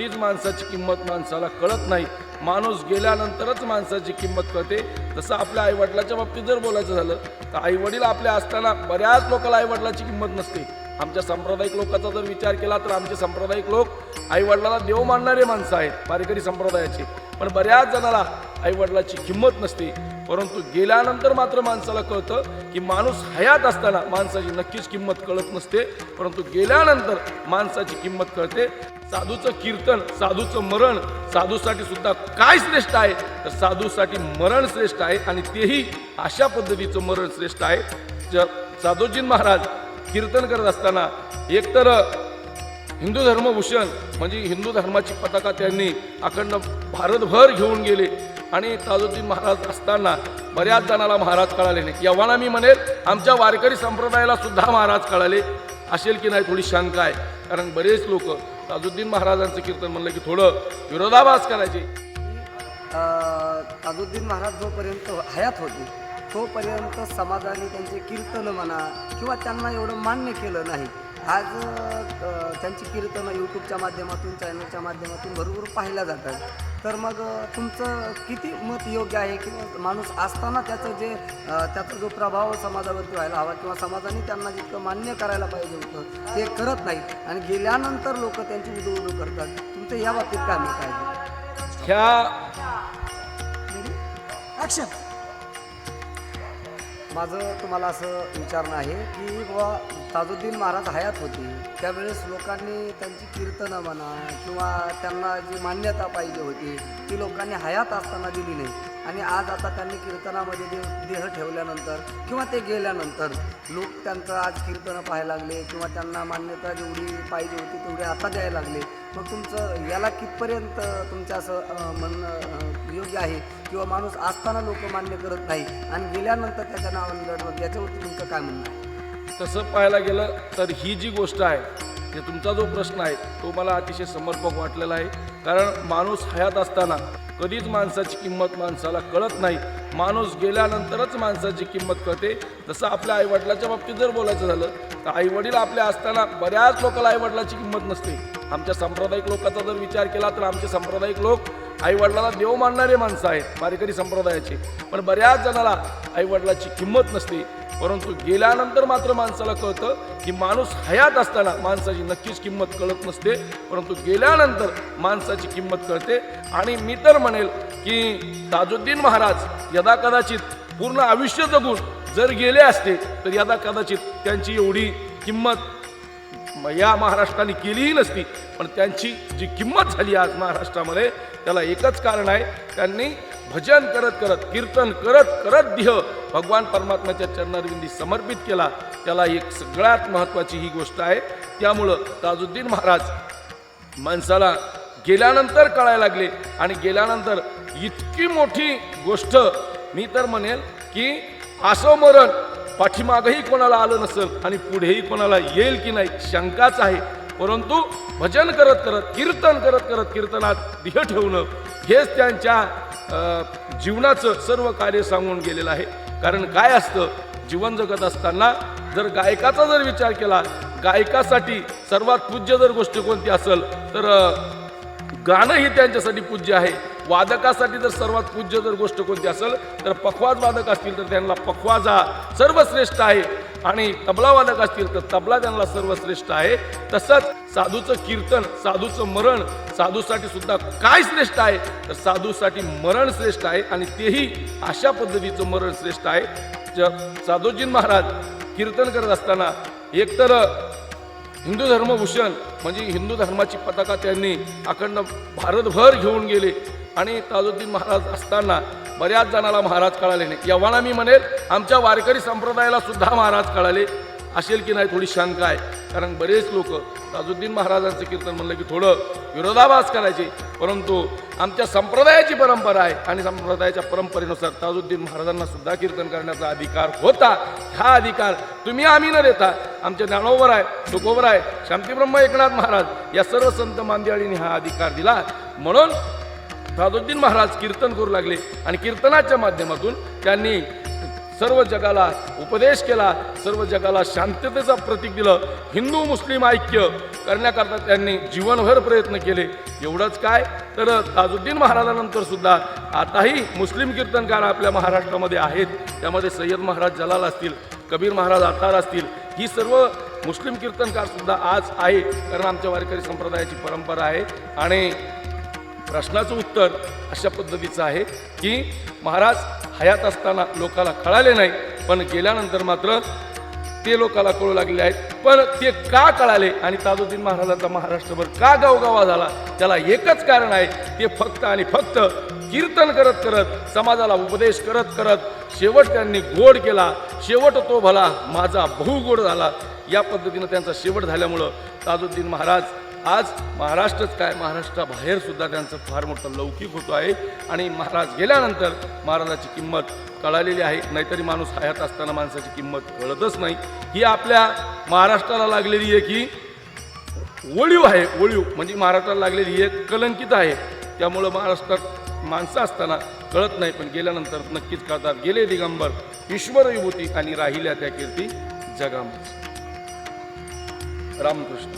कधीच माणसाची किंमत माणसाला कळत नाही. माणूस गेल्यानंतरच माणसाची किंमत कळते. तसं आपल्या आईवडिलाच्या बाबतीत जर बोलायचं झालं तर आईवडील आपल्या असताना बऱ्याच लोकांना आईवडिलाची किंमत नसते. आमच्या सांप्रदायिक लोकांचा जर विचार केला तर आमचे सांप्रदायिक लोक आईवडिलाला देव मानणारे माणसं आहेत वारकरी संप्रदायाचे. पण बऱ्याच जणाला आईवडिलाची किंमत नसते. परंतु गेल्यानंतर मात्र माणसाला कळतं की माणूस हयात असताना माणसाची नक्कीच किंमत कळत नसते. परंतु गेल्यानंतर माणसाची किंमत कळते. साधूचं कीर्तन साधूचं मरण साधूसाठी सुद्धा काय श्रेष्ठ आहे? तर साधूसाठी मरण श्रेष्ठ आहे आणि तेही अशा पद्धतीचं मरण श्रेष्ठ आहे. ज साधूजी महाराज कीर्तन करत असताना एकतर हिंदू धर्मभूषण म्हणजे हिंदू धर्माची पताका त्यांनी अखंड भारतभर घेऊन गेले. आणि ताजुद्दीन महाराज असताना बऱ्याच जणाला महाराज कळाले नाही. यव्हाना मी म्हणेल आमच्या वारकरी संप्रदायाला सुद्धा महाराज कळाले. असेल की नाही थोडी शंका आहे. कारण बरेच लोक ताजुद्दीन महाराजांचं कीर्तन म्हणलं की थोडं विरोधाभास करायचे. ताजुद्दीन महाराज जोपर्यंत हयात होते तोपर्यंत समाजाने त्यांचे कीर्तन म्हणा किंवा त्यांना एवढं मान्य केलं नाही. आज त्यांची कीर्तनं यूट्यूबच्या माध्यमातून चॅनलच्या माध्यमातून भरपूर पाहिल्या जातात. तर मग तुमचं किती मत योग्य आहे किंवा माणूस असताना त्याचं जे त्याचा जो प्रभाव समाजावरती व्हायला हवा किंवा समाजाने त्यांना जितकं मान्य करायला पाहिजे होतं ते करत नाहीत. आणि गेल्यानंतर लोक त्यांची उदो करतात. तुमचं या बाबतीत काय मत आहे? ह्या माझं तुम्हाला असं विचारणं आहे की बाबा ताजुद्दीन महाराज हयात होते. त्यावेळेस लोकांनी त्यांची कीर्तनं म्हणा किंवा त्यांना जी मान्यता पाहिजे होती ती लोकांनी हयात असताना दिली नाही. आणि आज आता त्यांनी कीर्तनामध्ये दे देह ठेवल्यानंतर किंवा ते गेल्यानंतर लोक त्यांचं आज कीर्तनं पाहायला लागले किंवा त्यांना मान्यता जेवढी पाहिजे होती तेवढी आता द्यायला लागले. मग तुमचं याला कितपर्यंत तुमचं असं म्हणणं योग्य आहे? किंवा माणूस असताना लोक मान्य करत नाही आणि गेल्यानंतर त्याच्या नावाने लढवत याच्यावरती तुमचं काय म्हणणं आहे? तसं पाहायला गेलं तर ही जी गोष्ट आहे ते तुमचा जो प्रश्न आहे तो मला अतिशय समर्पक वाटलेला आहे. कारण माणूस हयात असताना कधीच माणसाची किंमत माणसाला कळत नाही. माणूस गेल्यानंतरच माणसाची किंमत कळते. जसं आपल्या आईवडिलाच्या बाबतीत जर बोलायचं झालं तर आईवडील आपल्या असताना बऱ्याच लोकांना आईवडिलाची किंमत नसते. आमच्या सांप्रदायिक लोकांचा जर विचार केला तर आमचे सांप्रदायिक लोक आईवडिलाला देव मानणारे माणसं आहेत वारकरी संप्रदायाचे. पण बऱ्याच जणाला आईवडिलाची किंमत नसते. परंतु गेल्यानंतर मात्र माणसाला कळतं की माणूस हयात असताना माणसाची नक्कीच किंमत कळत नसते. परंतु गेल्यानंतर माणसाची किंमत कळते. आणि मी तर म्हणेल की ताजुद्दीन महाराज यदा कदाचित पूर्ण आयुष्य जगून जर गेले असते तर यदा कदाचित त्यांची एवढी किंमत या महाराष्ट्राने केलीही नसती. पण त्यांची जी किंमत झाली आज महाराष्ट्रामध्ये त्याला एकच कारण आहे. त्यांनी भजन करत करत कीर्तन करत करत देह भगवान परमात्म्याच्या चरणारविंदी समर्पित केला. त्याला एक सगळ्यात महत्त्वाची ही गोष्ट आहे. त्यामुळं ताजुद्दीन महाराज माणसाला गेल्यानंतर कळायला लागले. आणि गेल्यानंतर इतकी मोठी गोष्ट मी तर म्हणेल की असं मरण पाठीमागही कोणाला आलं नसेल आणि पुढेही कोणाला येईल की नाही शंकाच आहे. परंतु भजन करत करत कीर्तन करत करत कीर्तनात देह ठेवणं हेच त्यांच्या जीवनाचं सर्व कार्य सांगून गेलेलं आहे. कारण काय असतं जीवन जगत असताना जर गायकाचा जर विचार केला गायकासाठी सर्वात पूज्य जर गोष्ट कोणती असेल तर गाणं ही त्यांच्यासाठी पूज्य आहे. वादकासाठी जर सर्वात पूज्य जर गोष्ट कोणती असेल तर पखवाज वादक असतील तर त्यांना पखवाज हा सर्वश्रेष्ठ आहे. आणि तबलावादक असतील तर तबला त्यांना सर्वश्रेष्ठ आहे. तसंच साधूचं कीर्तन साधूचं मरण साधूसाठी सुद्धा काय श्रेष्ठ आहे? तर साधूसाठी मरण श्रेष्ठ आहे आणि तेही अशा पद्धतीचं मरण श्रेष्ठ आहे. ज साधूजी महाराज कीर्तन करत असताना एकतर हिंदू धर्मभूषण म्हणजे हिंदू धर्माची पताका त्यांनी अखंड भारतभर घेऊन गेले. आणि ताजुद्दीन महाराज असताना बऱ्याच जणाला महाराज कळाले नाही. यव्हाना मी म्हणेल आमच्या वारकरी संप्रदायाला सुद्धा महाराज कळाले. असेल की नाही थोडी शंका आहे. कारण बरेच लोक ताजुद्दीन महाराजांचं कीर्तन म्हणलं की थोडं विरोधाभास करायचे. परंतु आमच्या संप्रदायाची परंपरा आहे आणि संप्रदायाच्या परंपरेनुसार ताजुद्दीन महाराजांना सुद्धा कीर्तन करण्याचा अधिकार होता. हा अधिकार तुम्ही आम्ही न देता आमच्या ज्ञानोवर आहे तुकोवर आहे. शांतीब्रह्म एकनाथ महाराज या सर्व संत मांदियाळींनी हा अधिकार दिला. म्हणून ताजुद्दीन महाराज कीर्तन करू लागले. आणि कीर्तनाच्या माध्यमातून त्यांनी सर्व जगाला उपदेश केला सर्व जगाला शांततेचा प्रतीक दिलं. हिंदू मुस्लिम ऐक्य करण्याकरता त्यांनी जीवनभर प्रयत्न केले. एवढंच काय? तर ताजुद्दीन महाराजानंतर सुद्धा आताही मुस्लिम कीर्तनकार आपल्या महाराष्ट्रामध्ये आहेत. त्यामध्ये सय्यद महाराज जलाल असतील कबीर महाराज आतार असतील. ही सर्व मुस्लिम कीर्तनकार सुद्धा आज आहे. कारण आमच्या वारकरी संप्रदायाची परंपरा आहे. आणि प्रश्नाचं उत्तर अशा पद्धतीचं आहे की महाराज हयात असताना लोकाला कळाले नाही पण गेल्यानंतर मात्र ते लोकाला कळू लागले आहेत. पण ते का कळाले? आणि ताजुद्दीन महाराजांचा महाराष्ट्रभर का गावगावा झाला? त्याला एकच कारण आहे ते फक्त आणि फक्त कीर्तन करत करत समाजाला उपदेश करत करत शेवट त्यांनी गोड केला. शेवट तो भला माझा बहु गोड झाला. या पद्धतीनं त्यांचा शेवट झाल्यामुळं ताजुद्दीन महाराज आज महाराष्ट्रच काय? महाराष्ट्राबाहेर सुद्धा त्यांचं फार मोठं लौकिक होतो आहे. आणि महाराज गेल्यानंतर महाराजाची किंमत कळालेली आहे. नाहीतरी माणूस हयात असताना माणसाची किंमत कळतच नाही. ही आपल्या महाराष्ट्राला लागलेली एक ही ओळीव आहे. ओळीव म्हणजे महाराष्ट्राला लागलेली एक कलंकित आहे. त्यामुळं महाराष्ट्रात माणसं असताना कळत नाही. पण गेल्यानंतर नक्कीच कळतात. गेले दिगंबर ईश्वर विभूती आणि राहिल्या त्या कीर्ती जगामध्ये. रामकृष्ण.